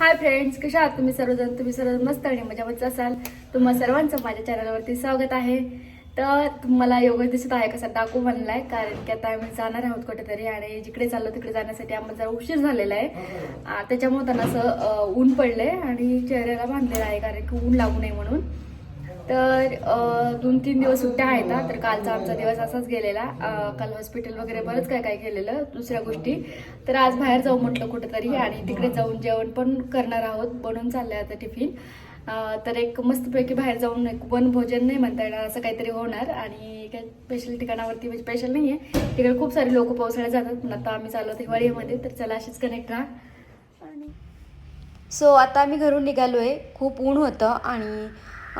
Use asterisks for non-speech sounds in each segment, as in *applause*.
Hi friends कशा आहात तुम्ही सर्वजण? तुम्ही सर्वजण मस्त आणि मजामच असाल. तुम्हा सर्वांचं माझ्या चॅनलवरती स्वागत आहे. तर तुम्हाला योग दिसत आहे कसा टाकू म्हणलाय कारण की आता आम्ही जाणार आहोत कुठेतरी आणि जिकडे चाललो तिकडे जाण्यासाठी आम्हाला जरा उशीर झालेला आहे. त्याच्यामुळे त्यांना असं ऊन ऊन पडलंय आणि चेहऱ्याला बांधलेलं आहे कारण की ऊन लागू नये म्हणून. तर दोन तीन दिवस सुट्ट्या आहेत ना तर कालचा आमचा दिवस असाच गेलेला. काल हॉस्पिटल वगैरे बरंच काय काय केलेलं दुसऱ्या गोष्टी. तर आज बाहेर जाऊ म्हटलं कुठेतरी आणि तिकडे जाऊन जेवण पण करणार आहोत बनवून चाललंय आता टिफिन तर एक मस्तपैकी बाहेर जाऊन एक वनभोजन नाही म्हणता येणार असं काहीतरी होणार. आणि काय स्पेशल ठिकाणावरती म्हणजे स्पेशल नाही आहे तिकडे खूप सारे लोक पावसाळ्यात जातात पण आता आम्ही चाललो हिवाळीमध्ये तर चला अशीच कनेक्ट राहा. आणि सो आता आम्ही घरून निघालो आहे खूप ऊन होतं आणि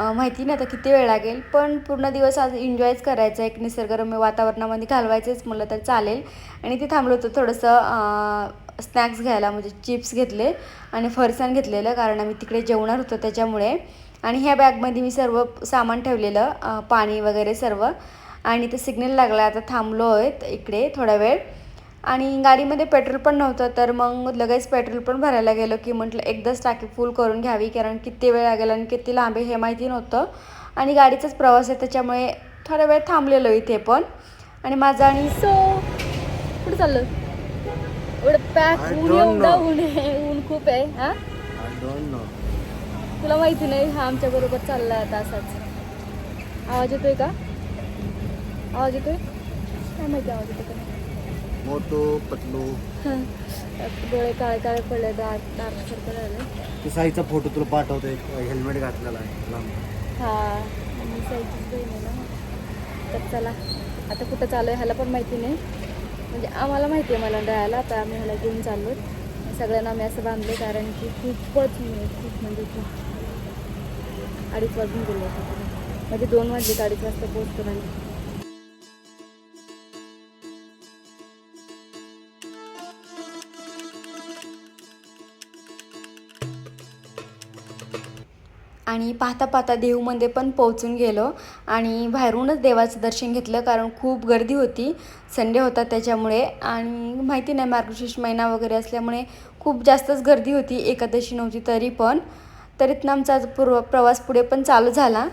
माहिती नाही आता किती वेळ लागेल पण पूर्ण दिवस आज एन्जॉयच करायचं एक निसर्गरम्य वातावरणामध्ये घालवायचंच म्हटलं तर चालेल. आणि ते थांबलो होतो थोडंसं स्नॅक्स घ्यायला म्हणजे चिप्स घेतले आणि फरसाण घेतलेलं कारण आम्ही तिकडे जेवणार होतो त्याच्यामुळे. आणि ह्या बॅगमध्ये मी सर्व सामान ठेवलेलं पाणी वगैरे सर्व. आणि ते सिग्नल लागला आता थांबलो आहेत इकडे थोडा वेळ. आणि गाडीमध्ये पेट्रोल पण नव्हतं तर मग लगेच पेट्रोल पण भरायला गेलो की म्हटलं एकदाच टाकी फुल करून घ्यावी कारण किती वेळ लागेल आणि किती लांब आहे हे माहिती नव्हतं. आणि गाडीचाच प्रवास आहे त्याच्यामुळे थोडा वेळ थांबलेलो इथे पण. आणि माझा आणि सो कुठं चाललं? एवढं पॅक ऊन एवढं. ऊन आहे ऊन खूप आहे हा? आय डोंट नो तुला माहिती नाही हा आमच्या बरोबर चाललाय आता असाच. आवाज येतोय का? आवाज येतोय? काय माहिती आवाज येतोय? का नाही? मोटू पतलू. डोळे काळे काळे पडले डार्क डार्क सर्कल आले ते साईचा फोटो तुला पाठवतो एक हेल्मेट घातलेला आहे लांब. हा मी साईचीच बहीण आहे ना. तर चला आता कुठं चालू आहे ह्याला पण माहिती नाही. म्हणजे आम्हाला माहिती आहे मला राहायला आता आम्ही ह्याला घेऊन चाललो सगळ्यांना आम्ही असं बांधले कारण की खूपच आहे, खूप म्हणजे खूप अडीच वाजून गेले होते. म्हणजे दोन वाजले अडीच वाजता पोहोचतो नाही आणि पाहता पाहता देऊमध्ये पण पोहोचून गेलो आणि बाहेरूनच देवाचं दर्शन घेतलं कारण खूप गर्दी होती संडे होता त्याच्यामुळे. आणि माहिती नाही मार्गशीर्ष महिना वगैरे असल्यामुळे खूप जास्तच गर्दी होती एकादशी नव्हती तरी पण. तरीतनं आमचा आज पूर्व प्रवास पुढे पण चालू झाला.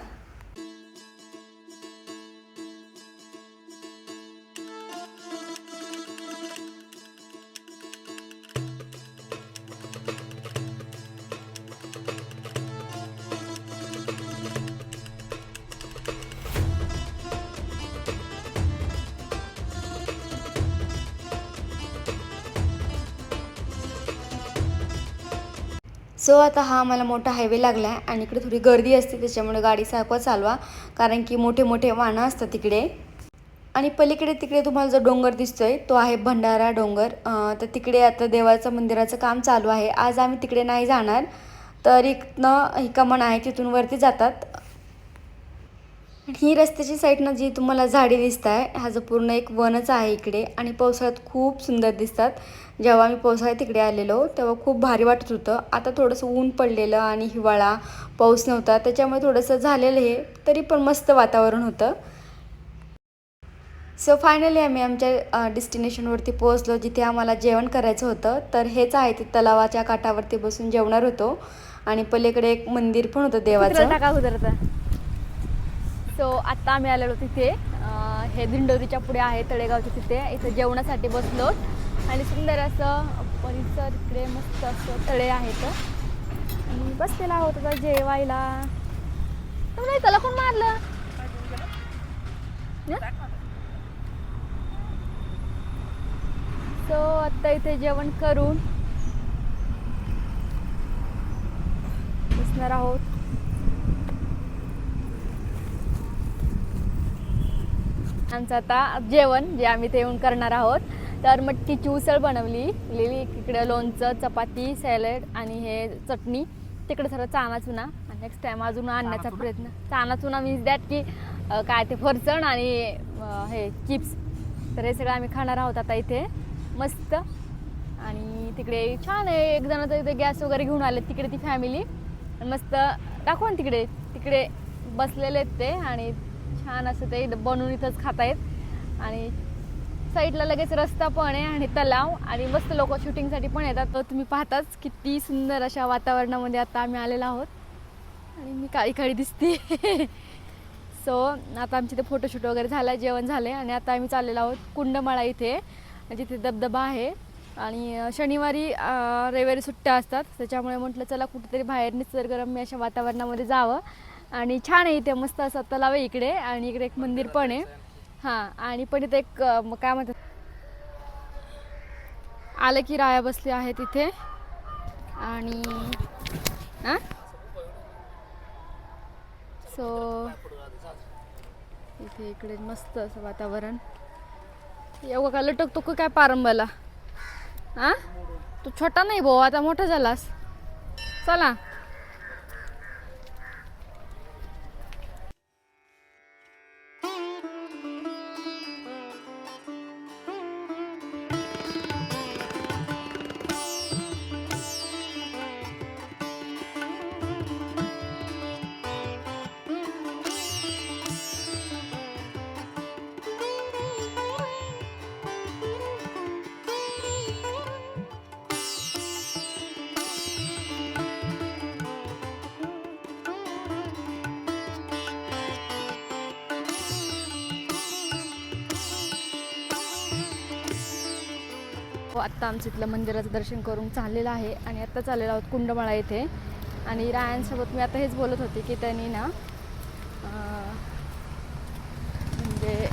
सो आता हा आम्हाला मोठा हायवे लागला आहे आणि इकडे थोडी गर्दी असते त्याच्यामुळे गाडी सारखं चालवा. कारण की मोठे मोठे वाहनं असतात तिकडे. आणि पलीकडे तिकडे तुम्हाला जो डोंगर दिसतोय तो आहे भंडारा डोंगर. तर तिकडे आता देवाचं मंदिराचं काम चालू आहे. आज आम्ही तिकडे नाही जाणार. तर इथनं ही कमान आहे तिथून वरती जातात. ही रस्त्याची साईडनं जी तुम्हाला झाडी दिसत आहे हा जो पूर्ण एक वनच आहे इकडे. आणि पावसाळ्यात खूप सुंदर दिसतात. जेव्हा आम्ही पावसाळ्यात तिकडे आलेलो तेव्हा खूप भारी वाटत होतं. आता थोडंसं ऊन पडलेलं आणि हिवाळा पाऊस नव्हता. त्याच्यामुळे थोडंसं झालेलं हे तरी पण मस्त वातावरण होतं. सो फायनली आम्ही आमच्या डेस्टिनेशनवरती पोहोचलो जिथे आम्हाला जेवण करायचं होतं. तर हेच आहे ते तलावाच्या काठावरती बसून जेवणार होतो. आणि पलीकडे एक मंदिर पण होतं देवाचं. टाका उतरता सो आत्ता आम्ही आलेलो तिथे. हे दिंडोरीच्या पुढे आहे तळेगावच्या तिथे. इथं जेवणासाठी बसलो. आणि सुंदर असं परिसर इकडे मस्त असं तळे आहेत. आणि बसलेला आहोत आता जेवायला. तर नाही त्याला कोण मारलं? सो आत्ता इथे जेवण करून बसणार आहोत. आमचं आता जेवण जे आम्ही ते येऊन करणार आहोत. तर मटकीची उसळ बनवली. लिहिली इकडे लोणचं चपाती सॅलड आणि हे चटणी. तिकडे सर्व चाना चुना. आणि नेक्स्ट टाइम अजून आणण्याचा प्रयत्न. चाना चुना मीन्स दॅट की काय ते फरचण आणि हे चिप्स. तर हे सगळं आम्ही खाणार आहोत आता इथे. मस्त. आणि तिकडे छान आहे. एक जण तर इथे गॅस वगैरे घेऊन आले. तिकडे ती फॅमिली मस्त दाखवा ना तिकडे. तिकडे बसलेले आहेत ते आणि छान असं ते बनवून इथंच खातायत. आणि साईडला लगेच रस्ता पण आहे आणि तलाव आणि मस्त लोक शूटिंगसाठी पण येतात. तर तुम्ही पाहताच किती सुंदर अशा वातावरणामध्ये आता आम्ही आलेलो आहोत. आणि मी काळी काळी दिसते. *laughs* सो आता आमचे ते फोटोशूट वगैरे झालं जेवण झाले आणि आता आम्ही चाललेलो आहोत कुंडमाळा इथे जिथे धबधबा आहे. आणि शनिवारी रविवारी सुट्ट्या असतात त्याच्यामुळे म्हटलं चला कुठेतरी बाहेर निसर्गरम्य अशा वातावरणामध्ये जावं. आणि छान आहे इथे मस्त असा तलाव आहे इकडे आणि इकडे एक मंदिर पण आहे. हां आणि पण इथे एक अं, म- काय म्हणतात? आलं की राया बसली आहे तिथे आणि सो इथे इकडे मस्त असं वातावरण. एवढं का लटकतो का काय पारंबाला हा तू छोटा नाही भाऊ आता मोठा झालास. चला. हो आत्ता आमचं इथलं मंदिराचं दर्शन करून चाललेलं आहे आणि आत्ता चाललेलो आहोत कुंडमाळा येथे. आणि रायांसोबत मी आता हेच बोलत होते की त्यांनी ना म्हणजे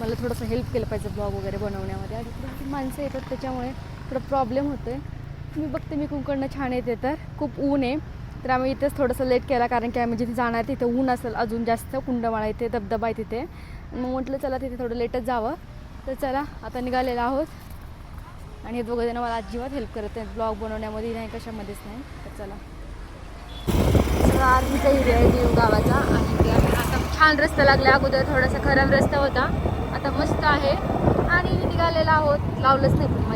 मला थोडंसं हेल्प केलं पाहिजे ब्लॉग वगैरे बनवण्यामध्ये. आणि थोडी माणसं येतात त्याच्यामुळे थोडं प्रॉब्लेम होतो आहे मी बघते मी कुंकडनं छान येते तर. खूप ऊन आहे. तर आम्ही इथेच थोडंसं लेट केला कारण की आम्ही जिथे जाणार तिथे ऊन असेल अजून जास्त. कुंडमाळा इथे धबधबा आहे तिथे. मग म्हटलं चला तिथे थोडं लेटच जावं. तर चला आता निघालेलं आहोत. आणि हे दोघंजणं मला अजिबात हेल्प करत आहेत ब्लॉग बनवण्यामध्ये नाही कशामध्येच नाही. तर चला. सगळा आर्मीचा एरिया आहे देव गावाचा आणि आता छान रस्ता लागला. अगोदर थोडासा खराब रस्ता होता. आता मस्त आहे. आणि निघालेला आहोत. लावलंच नाही पण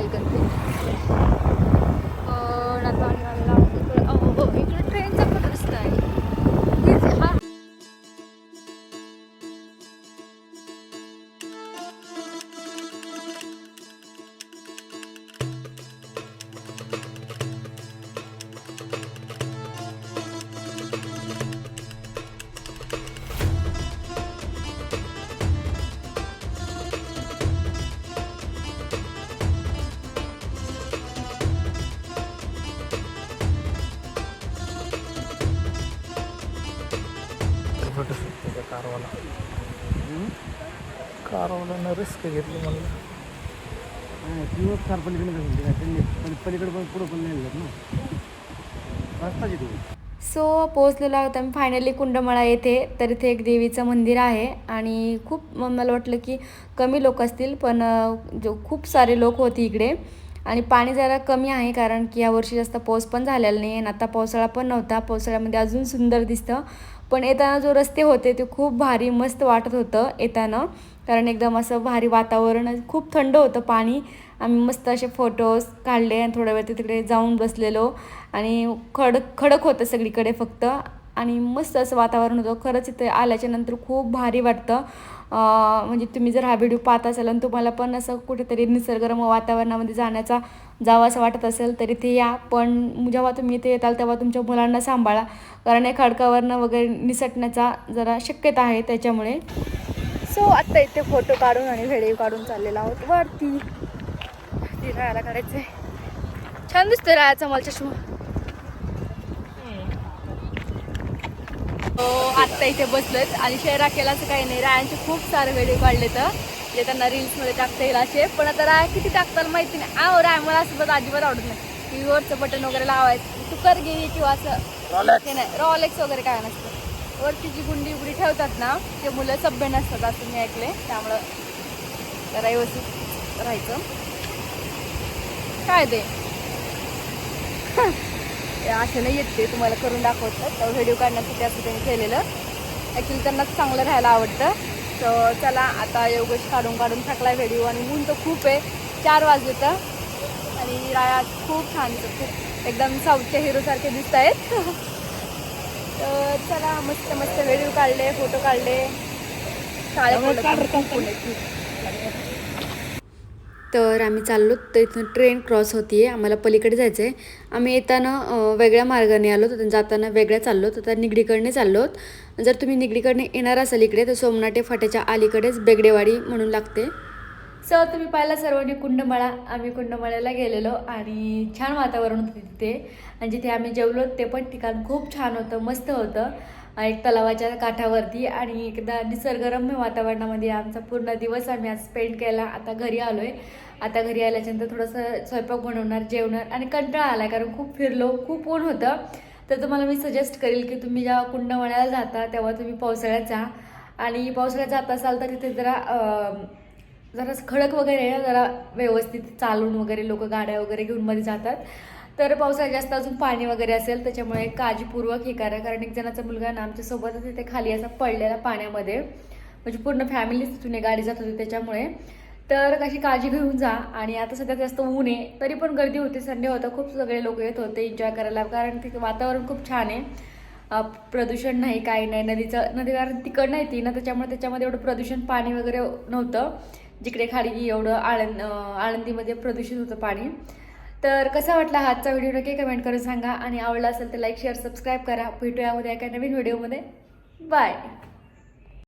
फोटोशूट कारवाला. कारवाल्यानं रिस्क घेतली म्हणलं. दिवस कार पलीकडे कसं पलीकडे पण पुढं पण नाही ना. रस्ताच सो पोहोचलेलो आहोत आम्ही फायनली कुंडमळा येथे. तर इथे एक देवीचं मंदिर आहे आणि खूप मला वाटलं की कमी लोक असतील पण जो खूप सारे लोक होते इकडे. आणि पाणी जरा कमी आहे कारण की यावर्षी जास्त पाऊस पण झालेला नाही आणि आता पावसाळा पण नव्हता. पावसाळ्यामध्ये अजून सुंदर दिसतं. पण येताना जो रस्ते होते ते खूप भारी मस्त वाटत होतं येताना. कारण एकदम असं भारी वातावरण खूप थंड होतं पाणी. आम्ही मस्त असे फोटोज काढले आणि थोड्या वेळ तिकडे जाऊन बसलेलो. आणि खडक खडक होतं सगळीकडे फक्त. आणि मस्त असं वातावरण होतं. खरंच इथे आल्याच्यानंतर खूप भारी वाटतं. म्हणजे तुम्ही जर हा व्हिडिओ पाहत असाल आणि तुम्हाला पण असं कुठेतरी निसर्गरम्य वातावरणामध्ये जाण्याचा जावं असं वाटत असेल तर इथे या. पण जेव्हा तुम्ही इथे येताल तेव्हा तुमच्या मुलांना सांभाळा. कारण या खडकावरनं वगैरे निसटण्याचा जरा शक्यता आहे त्याच्यामुळे. सो आत्ता इथे फोटो काढून आणि व्हिडिओ काढून चाललेला आहोत. वरती. ती राहायला काढायचंय. छान दिसतोय राहायचा मला चष्मा. हो आत्ता इथे बसलेत आणि शेअर केलाच काही नाही. रायांचे खूप सारे व्हिडिओ काढले तर जे त्यांना रील्समध्ये टाकता येईल असे. पण आता राया किती टाकताल माहिती नाही. आहो राय मला असं बघ अजिबात आवडत नाही. टी व्हीवरचं बटन वगैरे लावायचं. तू कर गे किंवा असं. ते नाही रॉलेक्स वगैरे काय नसतं. वरती जी गुंडी उघडी ठेवतात ना ते मुलं सभ्य नसतात असं मी ऐकले त्यामुळं जरा व्यवस्थित राहायचं. काय ते? *laughs* असं नाही येत ते तुम्हाला करून दाखवतात व्हिडिओ काढण्यासाठी असं त्यांनी केलेलं. ॲक्च्युली त्यांना चांगलं राहायला आवडतं. तर चला आता योगेश काढून काढून टाकला व्हिडिओ आणि ऊन तर खूप आहे. चार वाजले तर. आणि राया खूप छान खूप एकदम साऊथच्या हिरोसारखे दिसत आहेत. *laughs* तर चला मस्त मस्त व्हिडिओ काढले फोटो काढले. शाळेत तर आम्ही चाललो तर इथून ट्रेन क्रॉस होती आहे आम्हाला पलीकडे जायचं आहे आम्ही येताना वेगळ्या मार्गाने आलो तर जाताना वेगळ्या चाललो तर निगडीकडने चाललो. जर तुम्ही निगडीकडने येणार असाल इकडे तर सोमनाटे फाट्याच्या अलीकडेच बेगडेवाडी म्हणून लागते. सो तुम्ही पाहिला सर्वांनी कुंडमळा. आम्ही कुंडमळ्याला गेलेलो आणि छान वातावरण होतं तिथे. आणि जिथे आम्ही जेवलो ते पण ठिकाण खूप छान होतं मस्त होतं. एक तलावाच्या काठावरती आणि एकदा निसर्गरम्य वातावरणामध्ये आमचा पूर्ण दिवस आम्ही आज स्पेंड केला. आता घरी आलो आहे आता घरी आल्याच्यानंतर थोडंसं स्वयंपाक बनवणार जेवणार आणि कंटाळा आला कारण खूप फिरलो खूप ऊन होतं. तर तुम्हाला मी सजेस्ट करेल की तुम्ही जेव्हा कुंडमळ्याला जाता तेव्हा तुम्ही पावसाळ्यात जा. आणि पावसाळ्यात जात असाल तर तिथे जरा जरा खडक वगैरे आहे ना जरा व्यवस्थित चालून वगैरे लोक गाड्या वगैरे घेऊन मध्ये जातात. तर पावसाळ्यात जास्त अजून पाणी वगैरे असेल त्याच्यामुळे काळजीपूर्वक हे करा. कारण एक जणाचा मुलगा ना आमच्यासोबतच तिथे खाली असा पडलेला पाण्यामध्ये. म्हणजे पूर्ण फॅमिलीच तिथून गाडी जात होती त्याच्यामुळे. तर कशी काळजी घेऊन जा. आणि आता सध्या जास्त ऊन आहे तरी पण गर्दी होती संडे होता. खूप सगळे लोक येत होते एन्जॉय करायला. कारण तिथे वातावरण खूप छान आहे. प्रदूषण नाही काही नाही. नदीचं नदी कारण तिकडं नाही ती ना त्याच्यामुळे त्याच्यामध्ये एवढं प्रदूषण पाणी वगैरे नव्हतं. जिकडे खाली एवढं आळंद आळंदीमध्ये प्रदूषित होतं पाणी. तर कसा वाटला हा आजचा व्हिडिओ नक्की कमेंट करून सांगा. आणि आवडला असेल तर लाईक शेअर सबस्क्राईब करा. भेटूया उद्या एका नवीन व्हिडिओमध्ये बाय